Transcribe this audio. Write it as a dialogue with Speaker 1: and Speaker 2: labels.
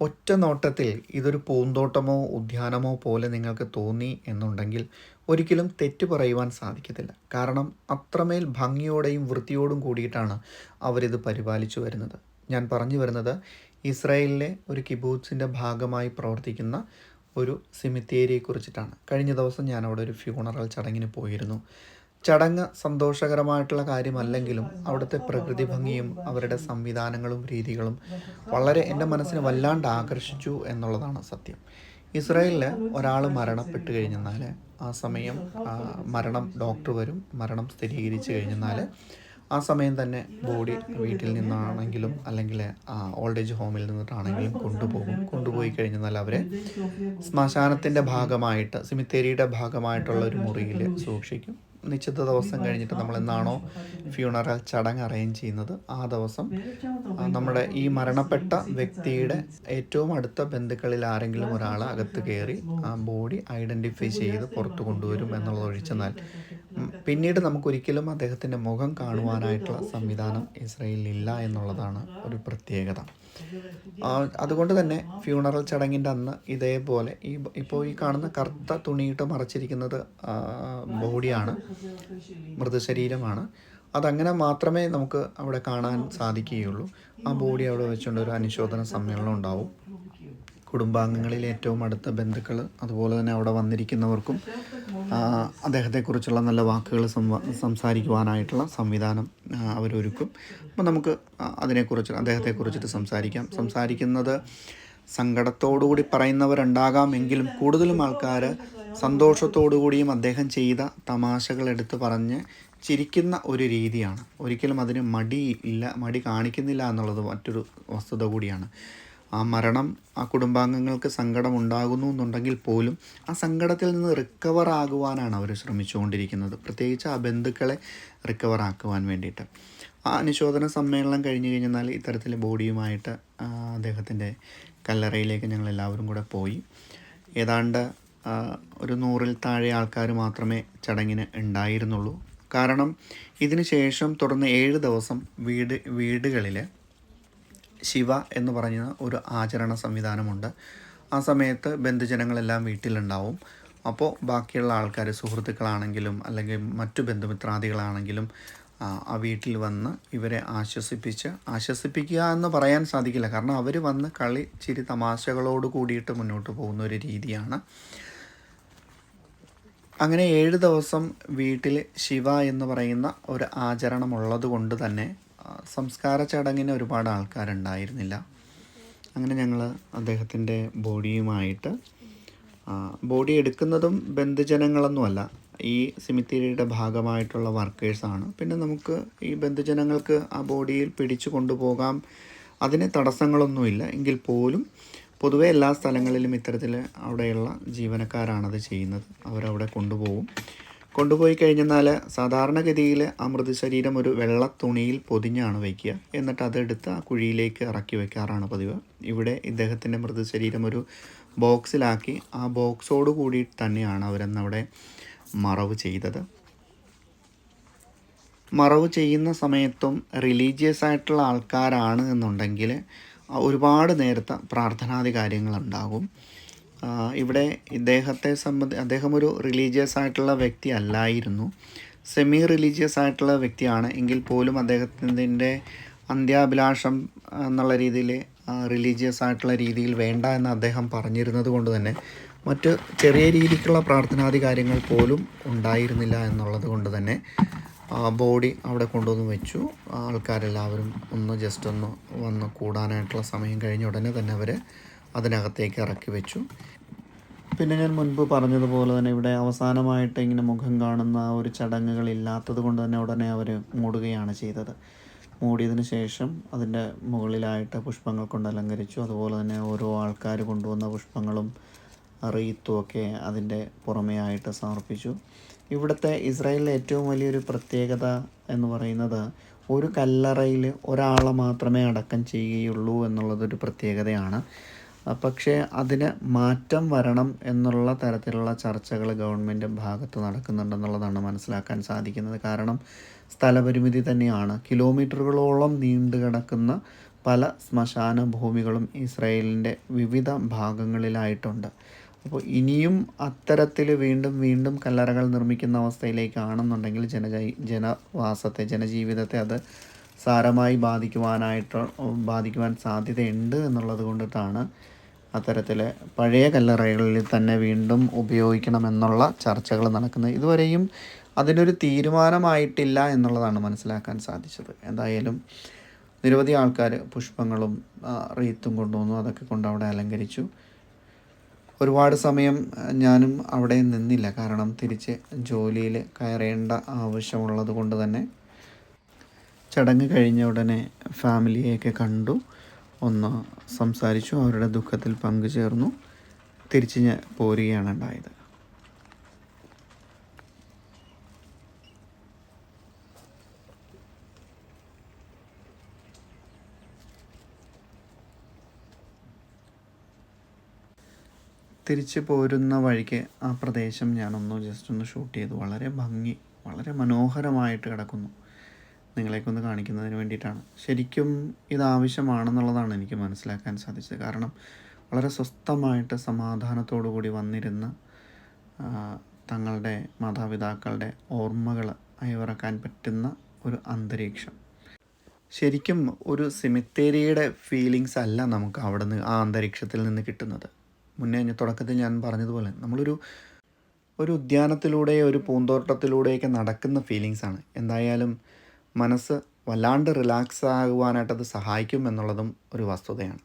Speaker 1: ഒറ്റ നോട്ടത്തിൽ ഇതൊരു പൂന്തോട്ടമോ ഉദ്യാനമോ പോലെ നിങ്ങൾക്ക് തോന്നി എന്നുണ്ടെങ്കിൽ ഒരിക്കലും തെറ്റ് പറയുവാൻ സാധിക്കത്തില്ല. കാരണം അത്രമേൽ ഭംഗിയോടെയും വൃത്തിയോടും കൂടിയിട്ടാണ് അവരിത് പരിപാലിച്ചു വരുന്നത്. ഞാൻ പറഞ്ഞു വരുന്നത് ഇസ്രായേലിലെ ഒരു കിബൂത്സിന്റെ ഭാഗമായി പ്രവർത്തിക്കുന്ന ഒരു സിമിത്തേരിയെക്കുറിച്ചിട്ടാണ്. കഴിഞ്ഞ ദിവസം ഞാൻ അവിടെ ഒരു ഫ്യൂണറൽ ചടങ്ങിന് പോയിരുന്നു. ചടങ്ങ് സന്തോഷകരമായിട്ടുള്ള കാര്യമല്ലെങ്കിലും അവിടുത്തെ പ്രകൃതി ഭംഗിയും അവരുടെ സംവിധാനങ്ങളും രീതികളും വളരെ എന്റെ മനസ്സിനെ വല്ലാണ്ട് ആകർഷിച്ചു എന്നുള്ളതാണ് സത്യം. ഇസ്രായേലിൽ ഒരാൾ മരണപ്പെട്ട് കഴിഞ്ഞെന്നാൽ ആ സമയം മരണം ഡോക്ടർ വരും മരണം സ്ഥിരീകരിച്ച് കഴിഞ്ഞെന്നാൽ ആ സമയം തന്നെ ബോഡി വീട്ടിൽ നിന്നാണെങ്കിലും അല്ലെങ്കിൽ ഓൾഡ് ഏജ് ഹോമിൽ നിന്നിട്ടാണെങ്കിലും കൊണ്ടുപോകും. കൊണ്ടുപോയി കഴിഞ്ഞാൽ അവരെ ശ്മശാനത്തിന്റെ ഭാഗമായിട്ട് സിമിത്തേരിയുടെ ഭാഗമായിട്ടുള്ള ഒരു മുറിയിൽ സൂക്ഷിക്കും. നിശ്ചിത ദിവസം കഴിഞ്ഞിട്ട് നമ്മൾ എന്നാണോ ഫ്യൂണറൽ ചടങ്ങ് അറേഞ്ച് ചെയ്യുന്നത്? ആ ദിവസം നമ്മുടെ ഈ മരണപ്പെട്ട വ്യക്തിയുടെ ഏറ്റവും അടുത്ത ബന്ധുക്കളിൽ ആരെങ്കിലും ഒരാൾ അകത്ത് കയറി ആ ബോഡി ഐഡന്റിഫൈ ചെയ്ത് പുറത്തു കൊണ്ടുവരും എന്നുള്ളത് ഒഴിച്ചെന്നാൽ പിന്നീട് നമുക്കൊരിക്കലും അദ്ദേഹത്തിന്റെ മുഖം കാണുവാനായിട്ടുള്ള സംവിധാനം ഇസ്രയേലിൽ ഇല്ല എന്നുള്ളതാണ് ഒരു പ്രത്യേകത. അതുകൊണ്ട് തന്നെ ഫ്യൂണറൽ ചടങ്ങിന്റെ അന്ന് ഇതേപോലെ ഈ ഇപ്പോൾ ഈ കാണുന്ന കറുത്ത തുണിയിട്ട് മറച്ചിരിക്കുന്നത് ബോഡിയാണ് മൃതശരീരമാണ്. അതങ്ങനെ മാത്രമേ നമുക്ക് അവിടെ കാണാൻ സാധിക്കുകയുള്ളൂ. ആ ബോഡി അവിടെ വെച്ചുകൊണ്ട് ഒരു അനുശോചന സമ്മേളനം ഉണ്ടാവും. കുടുംബാംഗങ്ങളിൽ ഏറ്റവും അടുത്ത ബന്ധുക്കൾ അതുപോലെ തന്നെ അവിടെ വന്നിരിക്കുന്നവർക്കും അദ്ദേഹത്തെക്കുറിച്ചുള്ള നല്ല വാക്കുകൾ സംസാരിക്കുവാനായിട്ടുള്ള സംവിധാനം അവരൊരുക്കും. അപ്പം നമുക്ക് അതിനെക്കുറിച്ച് അദ്ദേഹത്തെക്കുറിച്ചിട്ട് സംസാരിക്കാം. സംസാരിക്കുന്നത് സങ്കടത്തോടുകൂടി പറയുന്നവരുണ്ടാകാം എങ്കിലും കൂടുതലും ആൾക്കാർ സന്തോഷത്തോടുകൂടിയും അദ്ദേഹം ചെയ്ത തമാശകൾ എടുത്ത് പറഞ്ഞ് ചിരിക്കുന്ന ഒരു രീതിയാണ്. ഒരിക്കലും അതിന് മടി ഇല്ല മടി കാണിക്കുന്നില്ല എന്നുള്ളത് മറ്റൊരു വസ്തുത കൂടിയാണ്. ആ മരണം ആ കുടുംബാംഗങ്ങൾക്ക് സങ്കടം ഉണ്ടാകുന്നു എന്നുണ്ടെങ്കിൽ പോലും ആ സങ്കടത്തിൽ നിന്ന് റിക്കവർ ആകുവാനാണ് അവർ ശ്രമിച്ചുകൊണ്ടിരിക്കുന്നത്. പ്രത്യേകിച്ച് ആ ബന്ധുക്കളെ റിക്കവർ ആക്കുവാൻ വേണ്ടിയിട്ട്. ആ അനുശോചന സമ്മേളനം കഴിഞ്ഞു കഴിഞ്ഞാൽ ഇത്തരത്തിൽ ബോഡിയുമായിട്ട് അദ്ദേഹത്തിന്റെ കല്ലറയിലേക്ക് ഞങ്ങൾ എല്ലാവരും കൂടെ പോയി. ഏതാണ്ട് ഒരു നൂറിൽ താഴെ ആൾക്കാർ മാത്രമേ ചടങ്ങിന് ഉണ്ടായിരുന്നുള്ളൂ. കാരണം ഇതിന് ശേഷം തുടർന്ന് ഏഴ് ദിവസം വീട് വീടുകളിൽ ശിവ എന്ന് പറഞ്ഞ ഒരു ആചരണ സംവിധാനമുണ്ട്. ആ സമയത്ത് ബന്ധുജനങ്ങളെല്ലാം വീട്ടിലുണ്ടാവും. അപ്പോൾ ബാക്കിയുള്ള ആൾക്കാർ സുഹൃത്തുക്കളാണെങ്കിലും അല്ലെങ്കിൽ മറ്റു ബന്ധുമിത്രാദികളാണെങ്കിലും ആ, വീട്ടിൽ വന്ന് ഇവരെ ആശ്വസിപ്പിച്ച് ആശ്വസിപ്പിക്കുക എന്ന് പറയാൻ സാധിക്കില്ല. കാരണം അവർ വന്ന് കളി ചിരി തമാശകളോട് കൂടിയിട്ട് മുന്നോട്ട് പോകുന്ന ഒരു രീതിയാണ്. അങ്ങനെ ഏഴ് ദിവസം വീട്ടിൽ ശിവ എന്ന് പറയുന്ന ഒരു ആചരണം ഉള്ളത് കൊണ്ട് തന്നെ സംസ്കാര ചടങ്ങിന് ഒരുപാട് ആൾക്കാരുണ്ടായിരുന്നില്ല. അങ്ങനെ ഞങ്ങൾ അദ്ദേഹത്തിന്റെ ബോഡിയുമായിട്ട് ബോഡി എടുക്കുന്നതും ബന്ധുജനങ്ങളൊന്നുമല്ല. ഈ സിമിത്തേരിയുടെ ഭാഗമായിട്ടുള്ള വർക്കേഴ്സാണ് പിന്നെ നമുക്ക് ഈ ബന്ധുജനങ്ങൾക്ക് ആ ബോഡിയിൽ പിടിച്ചു കൊണ്ടുപോകാം. അതിന് തടസ്സങ്ങളൊന്നുമില്ല. എങ്കിൽ പോലും പൊതുവേ എല്ലാ സ്ഥലങ്ങളിലും ഇത്തരത്തിൽ അവിടെയുള്ള ജീവനക്കാരാണത് ചെയ്യുന്നത്. അവരവിടെ കൊണ്ടുപോകും. കൊണ്ടുപോയി കഴിഞ്ഞെന്നാൽ സാധാരണഗതിയിൽ ആ മൃതശരീരം ഒരു വെള്ള തുണിയിൽ പൊതിഞ്ഞാണ് വയ്ക്കുക. എന്നിട്ട് അതെടുത്ത് ആ കുഴിയിലേക്ക് ഇറക്കി വയ്ക്കാറാണ് പതിവ്. ഇവിടെ ഇദ്ദേഹത്തിന്റെ മൃതശരീരം ഒരു ബോക്സിലാക്കി ആ ബോക്സോട് കൂടി തന്നെയാണ് അവരെന്നവിടെ മറവ് ചെയ്തത്. മറവ് ചെയ്യുന്ന സമയത്തും റിലീജിയസ് ആയിട്ടുള്ള ആൾക്കാരാണ് എന്നുണ്ടെങ്കിൽ ഒരുപാട് നേരത്തെ പ്രാർത്ഥനാദി കാര്യങ്ങളുണ്ടാകും. ഇവിടെ ഇദ്ദേഹത്തെ സംബന്ധി അദ്ദേഹം ഒരു റിലീജിയസ് ആയിട്ടുള്ള വ്യക്തി അല്ലായിരുന്നു. സെമി റിലീജിയസ് ആയിട്ടുള്ള വ്യക്തിയാണ്. എങ്കിൽ പോലും അദ്ദേഹത്തിന്റെ അന്ത്യാഭിലാഷം എന്നുള്ള രീതിയിൽ റിലീജിയസ് ആയിട്ടുള്ള രീതിയിൽ വേണ്ട എന്ന് അദ്ദേഹം പറഞ്ഞിരുന്നത് കൊണ്ട് തന്നെ മറ്റ് ചെറിയ രീതിക്കുള്ള പ്രാർത്ഥനാദി കാര്യങ്ങൾ പോലും ഉണ്ടായിരുന്നില്ല എന്നുള്ളത് കൊണ്ട് തന്നെ ബോഡി അവിടെ കൊണ്ടുവന്ന് വെച്ചു. ആൾക്കാരെല്ലാവരും ഒന്ന് ജസ്റ്റ് ഒന്ന് വന്ന് കൂടാനായിട്ടുള്ള സമയം കഴിഞ്ഞ ഉടനെ തന്നെ അവർ അതിനകത്തേക്ക് ഇറക്കി വെച്ചു. പിന്നെ ഞാൻ മുൻപ് പറഞ്ഞതുപോലെ തന്നെ ഇവിടെ അവസാനമായിട്ട് ഇങ്ങനെ മുഖം കാണുന്ന ഒരു ചടങ്ങുകൾ ഇല്ലാത്തത് കൊണ്ട് തന്നെ ഉടനെ അവർ മൂടുകയാണ് ചെയ്തത്. മൂടിയതിന് ശേഷം അതിന്റെ മുകളിലായിട്ട് പുഷ്പങ്ങൾ കൊണ്ട് അലങ്കരിച്ചു. അതുപോലെ തന്നെ ഓരോ ആൾക്കാർ കൊണ്ടുവന്ന പുഷ്പങ്ങളും റീത്തും ഒക്കെ അതിന്റെ പുറമേ ആയിട്ട് സമർപ്പിച്ചു. ഇവിടുത്തെ ഇസ്രായേലിലെ ഏറ്റവും വലിയൊരു പ്രത്യേകത എന്ന് പറയുന്നത് ഒരു കല്ലറയിൽ ഒരാളെ മാത്രമേ അടക്കം ചെയ്യുകയുള്ളൂ എന്നുള്ളതൊരു പ്രത്യേകതയാണ്. പക്ഷേ അതിന് മാറ്റം വരണം എന്നുള്ള തരത്തിലുള്ള ചർച്ചകൾ ഗവൺമെന്റ് ഭാഗത്ത് നടക്കുന്നുണ്ടെന്നുള്ളതാണ് മനസ്സിലാക്കാൻ സാധിക്കുന്നത്. കാരണം സ്ഥലപരിമിതി തന്നെയാണ്. കിലോമീറ്ററുകളോളം നീണ്ടു കിടക്കുന്ന പല ശ്മശാന ഭൂമികളും ഇസ്രായേലിന്റെ വിവിധ ഭാഗങ്ങളിലായിട്ടുണ്ട്. അപ്പോൾ ഇനിയും അത്തരത്തിൽ വീണ്ടും വീണ്ടും കല്ലറകൾ നിർമ്മിക്കുന്ന അവസ്ഥയിലേക്കാണെന്നുണ്ടെങ്കിൽ ജനജ ജനവാസത്തെ ജനജീവിതത്തെ അത് സാരമായി ബാധിക്കുവാനായിട്ട് ബാധിക്കുവാൻ സാധ്യതയുണ്ട് എന്നുള്ളത് കൊണ്ടിട്ടാണ് അത്തരത്തിൽ പഴയ കല്ലറകളിൽ തന്നെ വീണ്ടും ഉപയോഗിക്കണമെന്നുള്ള ചർച്ചകൾ നടക്കുന്നത്. ഇതുവരെയും അതിനൊരു തീരുമാനമായിട്ടില്ല എന്നുള്ളതാണ് മനസ്സിലാക്കാൻ സാധിച്ചത്. എന്തായാലും നിരവധി ആൾക്കാർ പുഷ്പങ്ങളും റീത്തും കൊണ്ടുവന്നു. അതൊക്കെ കൊണ്ട് അവിടെ അലങ്കരിച്ചു. ഒരുപാട് സമയം ഞാനും അവിടെ നിന്നില്ല. കാരണം തിരിച്ച് ജോലിയിൽ കയറേണ്ട ആവശ്യമുള്ളത് കൊണ്ട് തന്നെ ചടങ്ങ് കഴിഞ്ഞ ഉടനെ ഫാമിലിയെയൊക്കെ കണ്ടു. ഒന്ന് സംസാരിച്ചു അവരുടെ ദുഃഖത്തിൽ പങ്കുചേർന്നു. തിരിച്ച് പോരുകയാണ് ഉണ്ടായത്. തിരിച്ച് പോരുന്ന വഴിക്ക് ആ പ്രദേശം ഞാനൊന്ന് ജസ്റ്റ് ഒന്ന് ഷൂട്ട് ചെയ്തു. വളരെ ഭംഗി വളരെ മനോഹരമായിട്ട് കിടക്കുന്നു. നിങ്ങളെക്കൊന്ന് കാണിക്കുന്നതിന് വേണ്ടിയിട്ടാണ്. ശരിക്കും ഇത് ആവശ്യമാണെന്നുള്ളതാണ് എനിക്ക് മനസ്സിലാക്കാൻ സാധിച്ചത്. കാരണം വളരെ സ്വസ്ഥമായിട്ട് സമാധാനത്തോടു കൂടി വന്നിരുന്ന തങ്ങളുടെ മാതാപിതാക്കളുടെ ഓർമ്മകൾ അയവിറക്കാൻ പറ്റുന്ന ഒരു അന്തരീക്ഷം. ശരിക്കും ഒരു സിമിത്തേരിയുടെ ഫീലിങ്സ് അല്ല നമുക്ക് അവിടെ നിന്ന് ആ അന്തരീക്ഷത്തിൽ നിന്ന് കിട്ടുന്നത്. മുന്നേ തുടക്കത്തിൽ ഞാൻ പറഞ്ഞതുപോലെ നമ്മളൊരു ഒരു ഉദ്യാനത്തിലൂടെ ഒരു പൂന്തോട്ടത്തിലൂടെയൊക്കെ നടക്കുന്ന ഫീലിങ്സാണ് എന്തായാലും മനസ്സ് വല്ലാണ്ട് റിലാക്സ് ആകുവാനായിട്ട് അത് സഹായിക്കും എന്നുള്ളതും ഒരു വസ്തുതയാണ്.